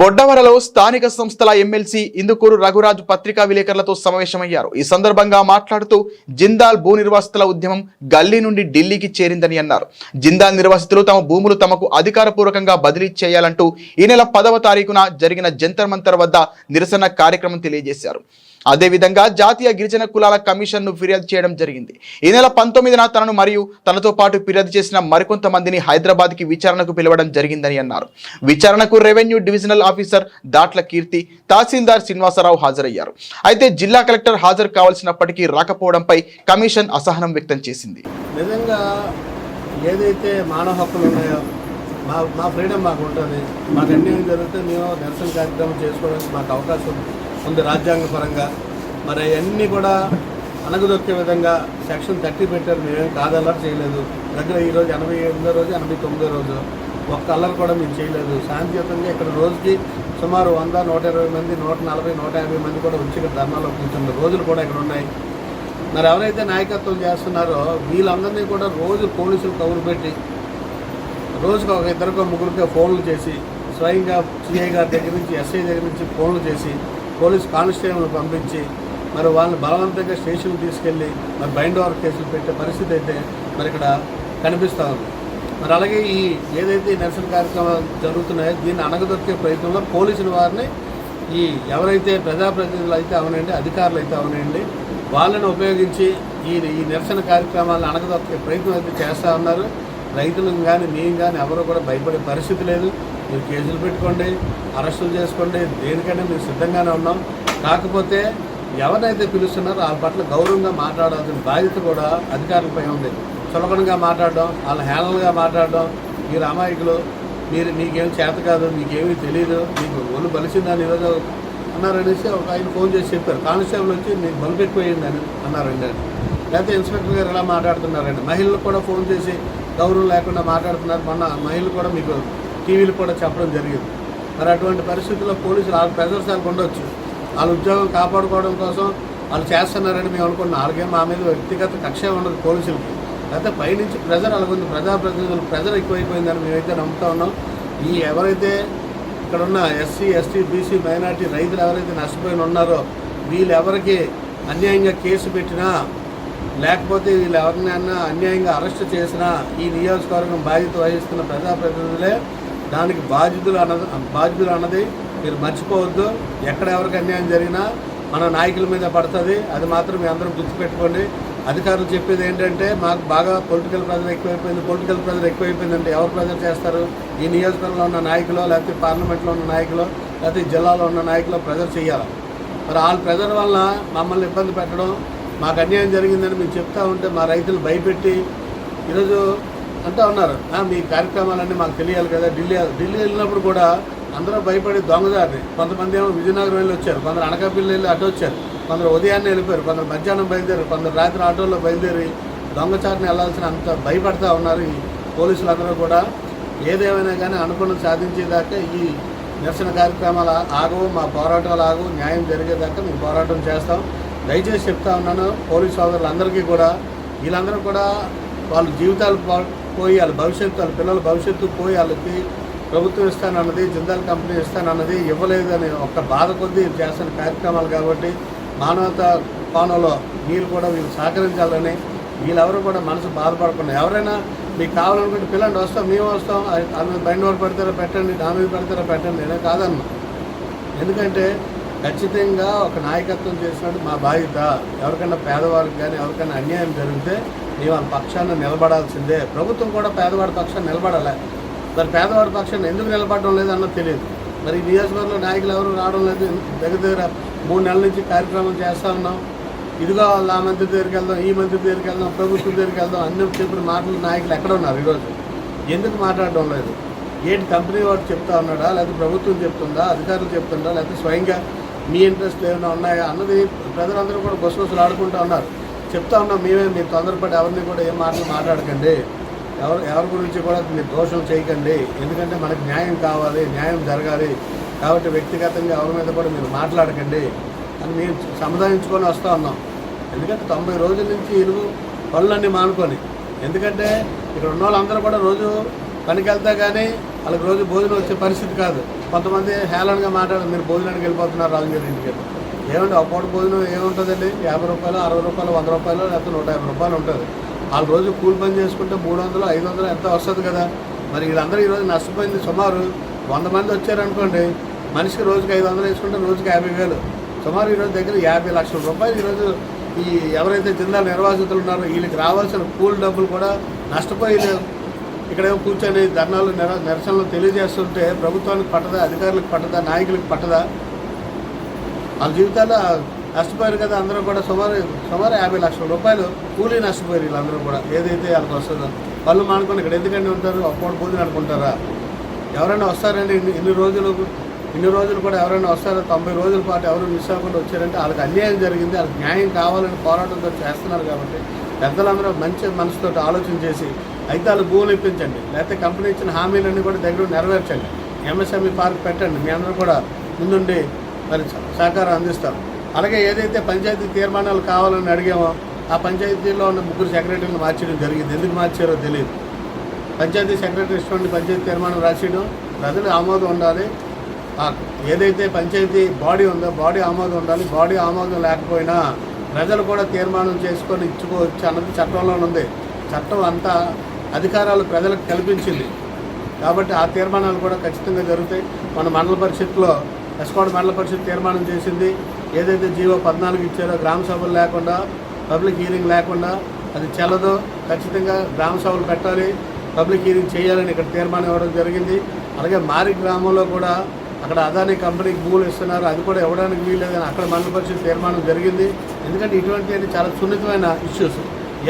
బొడ్డవరలో స్థానిక సంస్థల ఎమ్మెల్సీ ఇందుకూరు రఘురాజు పత్రికా విలేకరులతో సమావేశమయ్యారు. ఈ సందర్భంగా మాట్లాడుతూ జిందాల్ భూ నిర్వాసితుల ఉద్యమం గల్లీ నుండి ఢిల్లీకి చేరిందని అన్నారు. జిందాల్ నిర్వాసితులు తమ భూములు తమకు అధికారపూర్వకంగా బదిలీ చేయాలంటూ ఈ నెల పదవ తారీఖున జరిగిన జంతర్ మంతర్ వద్ద నిరసన కార్యక్రమం తెలియజేశారు. అదేవిధంగా జాతీయ గిరిజన కులాల కమిషన్ను ఫిర్యాదు చేయడం జరిగింది. ఈ నెల పంతొమ్మిదిన తనను మరియు తనతో పాటు ఫిర్యాదు చేసిన మరికొంతమందిని హైదరాబాద్కి విచారణకు పిలవడం జరిగిందని అన్నారు. విచారణకు revenue divisional officer Datla Keerthi tahsildar Srinivasarao హాజరయ్యారు. అయితే జిల్లా కలెక్టర్ హాజరు కావాల్సినప్పటికీ రాకపోవడంపై కమిషన్ అసహనం వ్యక్తం చేసింది. నిజంగా ఏదైతే మానవ హక్కులు ఉన్నాయో మా మా ఫ్రీడమ్ మాకు ఉంటుంది మాకు అన్యాయం జరిగితే మేము నిరసన కార్యక్రమం చేసుకోవడానికి మాకు అవకాశం ఉంది. ఉంది రాజ్యాంగపరంగా మరి అవన్నీ కూడా అణగదొక్కే విధంగా సెక్షన్ థర్టీ పెట్టారు. మేమేం కాదల్లరి చేయలేదు. దగ్గర ఈరోజు ఎనభై ఎనిమిదో రోజు ఎనభై తొమ్మిదో రోజు ఒక్క అల్లరి కూడా మేము చేయలేదు. శాంతియుతంగా ఇక్కడ రోజుకి సుమారు వంద నూట ఇరవై మంది నూట నలభై నూట యాభై మంది కూడా వచ్చి ఇక్కడ ధర్నాలో కూర్చున్న రోజులు కూడా ఇక్కడ ఉన్నాయి. మరి ఎవరైతే నాయకత్వం చేస్తున్నారో వీళ్ళందరినీ కూడా రోజు పోలీసులు కబురు పెట్టి రోజుకు ఒక ఇద్దరికో ముగ్గురికో ఫోన్లు చేసి స్వయంగా సిఐ గారి దగ్గర నుంచి ఎస్ఐ దగ్గర నుంచి ఫోన్లు చేసి పోలీస్ కానిస్టేబుల్ పంపించి మరి వాళ్ళని బలవంతంగా స్టేషన్కి తీసుకెళ్ళి మరి బైండ్ ఓవర్ కేసులు పెట్టే పరిస్థితి అయితే మరి ఇక్కడ కనిపిస్తూ ఉంది. మరి అలాగే ఈ ఏదైతే ఈ నిరసన కార్యక్రమాలు జరుగుతున్నాయో దీన్ని అణగదొక్కే ప్రయత్నంలో పోలీసుల వారిని ఈ ఎవరైతే ప్రజాప్రతినిధులు అయితే అవనండి అధికారులు అయితే అవనండి వాళ్ళని ఉపయోగించి ఈ ఈ నిరసన కార్యక్రమాలను అణగదొక్కే ప్రయత్నం అయితే చేస్తూ ఉన్నారు. రైతులను కానీ మేము కానీ ఎవరు కూడా భయపడే పరిస్థితి లేదు. మీరు కేసులు పెట్టుకోండి అరెస్టులు చేసుకోండి దేనికైనా మేము సిద్ధంగానే ఉన్నాం. కాకపోతే ఎవరైతే పిలుస్తున్నారో వాళ్ళ పట్ల గౌరవంగా మాట్లాడాల్సిన బాధ్యత కూడా అధికారులపై ఉంది. చులకనగా మాట్లాడడం వాళ్ళ హేళనగా మాట్లాడడం మీరు అమాయకులు మీరు మీకేం చేత కాదు మీకేమీ తెలియదు మీకు ఒళ్ళు బలిసిందని ఈరోజు అన్నారనేసి ఒక ఆయన ఫోన్ చేసి చెప్పారు. కానిస్టేబుల్ వచ్చి మీకు బల్బు ఎక్కువైంది అన్నారండి లేకపోతే ఇన్స్పెక్టర్ గారు ఎలా మాట్లాడుతున్నారండి? మహిళలు కూడా ఫోన్ చేసి గౌరవం లేకుండా మాట్లాడుతున్నారు. మొన్న మహిళలు కూడా మీకు టీవీలు కూడా చెప్పడం జరిగింది. మరి అటువంటి పరిస్థితుల్లో పోలీసులు వాళ్ళ ప్రెజర్స్ వాళ్ళకి ఉండొచ్చు. వాళ్ళ ఉద్యోగం కాపాడుకోవడం కోసం వాళ్ళు చేస్తున్నారని మేము అనుకున్నాం వాళ్ళకేం మా మీద వ్యక్తిగత కక్ష ఉండదు పోలీసులకి. లేకపోతే పైనుంచి ప్రెజర్ అలాగుంది ప్రజాప్రతినిధులు ప్రెజర్ ఎక్కువైపోయిందని మేమైతే నమ్ముతా ఉన్నాం. ఈ ఎవరైతే ఇక్కడ ఉన్న ఎస్సీ ఎస్టీ బీసీ మైనార్టీ రైతులు ఎవరైతే నష్టపోయిన ఉన్నారో వీళ్ళు ఎవరికి అన్యాయంగా కేసు పెట్టినా లేకపోతే వీళ్ళు ఎవరినైనా అన్యాయంగా అరెస్ట్ చేసినా ఈ నియోజకవర్గం బాధ్యత వహిస్తున్న ప్రజాప్రతినిధులే దానికి బాధ్యతలు అన్నది బాధ్యతలు అన్నది మీరు మర్చిపోవద్దు. ఎక్కడ ఎవరికి అన్యాయం జరిగినా మన నాయకుల మీద పడుతుంది. అది మాత్రం మీ అందరం గుర్తుపెట్టుకోండి. అధికారులు చెప్పేది ఏంటంటే మాకు బాగా పొలిటికల్ ప్రెజర్ ఎక్కువైపోయింది పొలిటికల్ ప్రెజర్ ఎక్కువైపోయిందంటే ఎవరు ప్రెజర్ చేస్తారు? ఈ నియోజకవర్గంలో ఉన్న నాయకులు లేకపోతే పార్లమెంట్లో ఉన్న నాయకులు లేకపోతే జిల్లాలో ఉన్న నాయకులు ప్రెజర్ చేయాలి? మరి వాళ్ళ ప్రెజర్ వల్ల మమ్మల్ని ఇబ్బంది పెట్టడం మాకు అన్యాయం జరిగిందని మేము చెప్తా ఉంటే మా రైతులు భయపెట్టి ఈరోజు అంటూ ఉన్నారు. "ఆ, మీ కార్యక్రమాలన్నీ మాకు తెలియాలి కదా ఢిల్లీ ఢిల్లీ వెళ్ళినప్పుడు కూడా అందరూ భయపడి దొంగదారి కొంతమంది ఏమో విజయనగరం వెళ్ళి వచ్చారు కొందరు అనకాపల్లి వెళ్ళి అటు వచ్చారు కొందరు ఉదయాన్నే వెళ్ళిపోయారు కొందరు మధ్యాహ్నం బయలుదేరి కొందరు రాత్రి ఆటోలో బయలుదేరి దొంగచాటుని వెళ్ళాల్సిన అంత భయపడతా ఉన్నారు ఈ పోలీసులు అందరూ కూడా. ఏదేమైనా కానీ అనుకున్నది సాధించేదాకా ఈ నిరసన కార్యక్రమాలు ఆగవు మా పోరాటాలు ఆగవు న్యాయం జరిగేదాకా మేము పోరాటం చేస్తాం. దయచేసి చెప్తా ఉన్నాను పోలీస్ సోదరులందరికీ కూడా. వీళ్ళందరూ కూడా వాళ్ళ జీవితాలు పోయి వాళ్ళ భవిష్యత్తు వాళ్ళ పిల్లల భవిష్యత్తు పోయి వాళ్ళకి ప్రభుత్వం ఇస్తానన్నది జిందాల్ కంపెనీ ఇస్తానన్నది ఇవ్వలేదని ఒక్క బాధ కొద్దీ చేస్తున్న కార్యక్రమాలు కాబట్టి మానవత కోణంలో మీరు కూడా వీళ్ళు సహకరించాలని వీళ్ళెవరు కూడా మనసు బాధపడకుండా ఎవరైనా మీకు కావాలనుకుంటే పిల్లలు వస్తాం మేము వస్తాం అది బండి వారు పెడతారో పెట్టండి నా మీద పెడతారో పెట్టండి నేనే కాదన్నా. ఎందుకంటే ఖచ్చితంగా ఒక నాయకత్వం చేసినట్టు మా బాధ్యత. ఎవరికైనా పేదవారికి కానీ ఎవరికైనా అన్యాయం జరిగితే మేము వాళ్ళ పక్షాన్ని నిలబడాల్సిందే. ప్రభుత్వం కూడా పేదవాడి పక్షాన్ని నిలబడాలి. మరి పేదవాడి పక్షాన్ని ఎందుకు నిలబడడం లేదు అన్నది తెలియదు. మరి ఈ నియోజకవర్గంలో నాయకులు ఎవరు రావడం లేదు. దగ్గర దగ్గర మూడు నెలల నుంచి కార్యక్రమం చేస్తూ ఉన్నాం. ఇదిగో వాళ్ళ ఆ మంత్రి దగ్గరికి వెళ్దాం ఈ మంత్రి దగ్గరికి వెళ్దాం ప్రభుత్వం దగ్గరికి వెళ్దాం అన్ని చెప్పిన మాటలు నాయకులు ఎక్కడ ఉన్నారు ఈరోజు? ఎందుకు మాట్లాడడం లేదు? ఏంటి కంపెనీ వాడు చెప్తా ఉన్నాడా? లేకపోతే ప్రభుత్వం చెప్తుందా? అధికారులు చెప్తుందా? లేకపోతే స్వయంగా మీ ఇంట్రెస్ట్ ఏమైనా ఉన్నాయా అన్నది ప్రజలందరూ కూడా గుసగుసలు ఆడుకుంటూ ఉన్నారు. చెప్తా ఉన్నాం మేమే మీరు తొందరపడి ఎవరిని కూడా ఏం మాటలు మాట్లాడకండి. ఎవరు ఎవరి గురించి కూడా మీరు దోషం చేయకండి. ఎందుకంటే మనకు న్యాయం కావాలి న్యాయం జరగాలి. కాబట్టి వ్యక్తిగతంగా ఎవరి మీద కూడా మీరు మాట్లాడకండి అని మేము సముదాయించుకొని వస్తూ ఉన్నాం. ఎందుకంటే తొంభై రోజుల నుంచి ఇరుగు పనులన్నీ మానుకొని ఎందుకంటే ఇక్కడ ఉన్న వాళ్ళందరూ కూడా రోజు పనికి వెళ్తా కానీ వాళ్ళకి రోజు భోజనం వచ్చే పరిస్థితి కాదు. కొంతమంది హేళనగా మాట్లాడారు మీరు భోజనానికి వెళ్ళిపోతున్నారు రాజు ఇంటికి. ఏమంటే ఒక పూట భోజనం ఏముంటుందండి? యాభై రూపాయలు అరవై రూపాయలు వంద రూపాయలు లేకపోతే నూట యాభై రూపాయలు ఉంటుంది. వాళ్ళు రోజు కూలి పని చేసుకుంటే మూడు వందలు ఐదు వందలు ఎంత వస్తుంది కదా? మరి వీళ్ళందరూ ఈరోజు నష్టపోయింది సుమారు వంద మంది వచ్చారనుకోండి మనిషికి రోజుకి ఐదు వందలు వేసుకుంటే రోజుకి యాభై వేలు. సుమారు ఈరోజు దగ్గర యాభై లక్షల రూపాయలు ఈరోజు ఈ ఎవరైతే జిల్లా నిర్వాసితులు ఉన్నారో వీళ్ళకి రావాల్సిన కూలి డబ్బులు కూడా నష్టపోయి ఇక్కడేమో కూర్చొని ధర్నాలు నిర నిరసనలు తెలియజేస్తుంటే ప్రభుత్వానికి పట్టదా అధికారులకు పట్టదా నాయకులకు పట్టదా? వాళ్ళ జీవితాల్లో నష్టపోయారు కదా అందరూ కూడా. సుమారు సుమారు యాభై లక్షల రూపాయలు కూలీ నష్టపోయారు వీళ్ళందరూ కూడా. ఏదైతే వాళ్ళకి వస్తుందో వాళ్ళు మానుకొని ఇక్కడ ఎందుకంటే ఉంటారు? అప్పుడు పూజ నడుకుంటారా ఎవరైనా వస్తారండి ఇన్ని ఇన్ని రోజులు ఇన్ని రోజులు కూడా ఎవరైనా వస్తారో? తొంభై రోజుల పాటు ఎవరు మిస్ అవ్వకుండా వచ్చారంటే వాళ్ళకి అన్యాయం జరిగింది. వాళ్ళకి న్యాయం కావాలని పోరాటంతో చేస్తున్నారు కాబట్టి పెద్దలందరూ మంచి మనసుతో ఆలోచన చేసి అయితే వాళ్ళు భూములు ఇప్పించండి. లేకపోతే కంపెనీ ఇచ్చిన హామీలన్నీ కూడా దగ్గర నెరవేర్చండి. ఎంఎస్ఎంఈ పార్క్ పెట్టండి. మీ అందరూ కూడా ముందుండి మరి సహకారం అందిస్తారు. అలాగే ఏదైతే పంచాయతీ తీర్మానాలు కావాలని అడిగామో ఆ పంచాయతీలో ఉన్న ముగ్గురు సెక్రటరీలు మార్చడం జరిగింది. ఎందుకు మార్చారో తెలియదు పంచాయతీ సెక్రటరీ ఇష్టం పంచాయతీ తీర్మానం రాసేయడం ప్రజలు ఆమోదం ఉండాలి. ఆ ఏదైతే పంచాయతీ బాడీ ఉందో బాడీ ఆమోదం ఉండాలి. బాడీ ఆమోదం లేకపోయినా ప్రజలు కూడా తీర్మానం చేసుకొని ఇచ్చుకోవచ్చు అన్నది చట్టంలో ఉంది. చట్టం అంతా అధికారాలు ప్రజలకు కల్పించింది. కాబట్టి ఆ తీర్మానాలు కూడా ఖచ్చితంగా జరుగుతాయి. మన మండల పరిషత్లో ఎస్కోడ్ మండల పరిషత్ తీర్మానం చేసింది. ఏదైతే జీవో పద్నాలుగు ఇచ్చారో గ్రామ సభలు లేకుండా పబ్లిక్ హీరింగ్ లేకుండా అది చెల్లదు. ఖచ్చితంగా గ్రామ సభలు పెట్టాలి. పబ్లిక్ హీరింగ్ చేయాలని ఇక్కడ తీర్మానం ఇవ్వడం జరిగింది. అలాగే మారి గ్రామంలో కూడా అక్కడ అదాని కంపెనీకి భూములు ఇస్తున్నారు. అది కూడా ఇవ్వడానికి వీల్లేదని అక్కడ మండల పరిషత్ తీర్మానం జరిగింది. ఎందుకంటే ఇటువంటి చాలా సున్నితమైన ఇష్యూస్